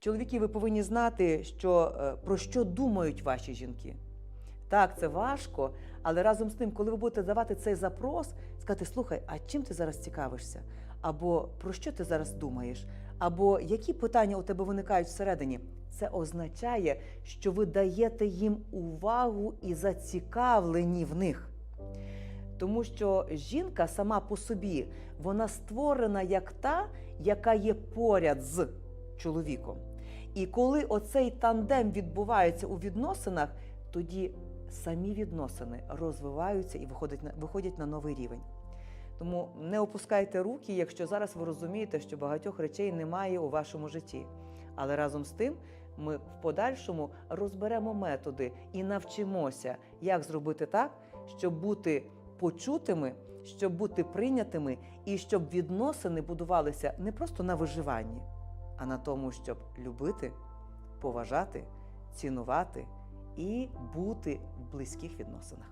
Чоловіки, ви повинні знати, що, е, про що думають ваші жінки. Так, це важко, але разом з тим, коли ви будете давати цей запрос, сказати: слухай, а чим ти зараз цікавишся? Або про що ти зараз думаєш? Або які питання у тебе виникають всередині? Це означає, що ви даєте їм увагу і зацікавлені в них. Тому що жінка сама по собі вона створена як та, яка є поряд з чоловіком. І коли оцей тандем відбувається у відносинах, тоді самі відносини розвиваються і виходять на, виходять на новий рівень. Тому не опускайте руки, якщо зараз ви розумієте, що багатьох речей немає у вашому житті. Але разом з тим ми в подальшому розберемо методи і навчимося, як зробити так, щоб бути почутими, щоб бути прийнятими і щоб відносини будувалися не просто на виживанні, а на тому, щоб любити, поважати, цінувати і бути в близьких відносинах.